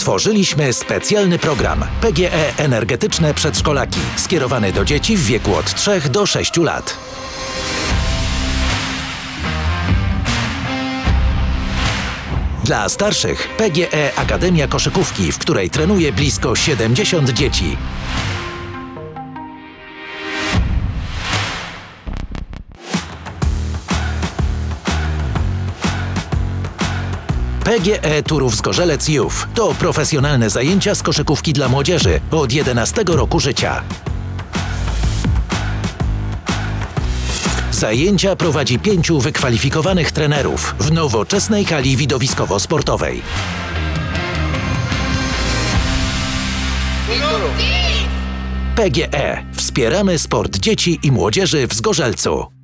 Stworzyliśmy specjalny program PGE Energetyczne Przedszkolaki, skierowany do dzieci w wieku od 3 do 6 lat. Dla starszych PGE Akademia Koszykówki, w której trenuje blisko 70 dzieci. PGE Turów Zgorzelec Youth to profesjonalne zajęcia z koszykówki dla młodzieży od 11 roku życia. Zajęcia prowadzi pięciu wykwalifikowanych trenerów w nowoczesnej hali widowiskowo-sportowej. PGE. Wspieramy sport dzieci i młodzieży w Zgorzelcu.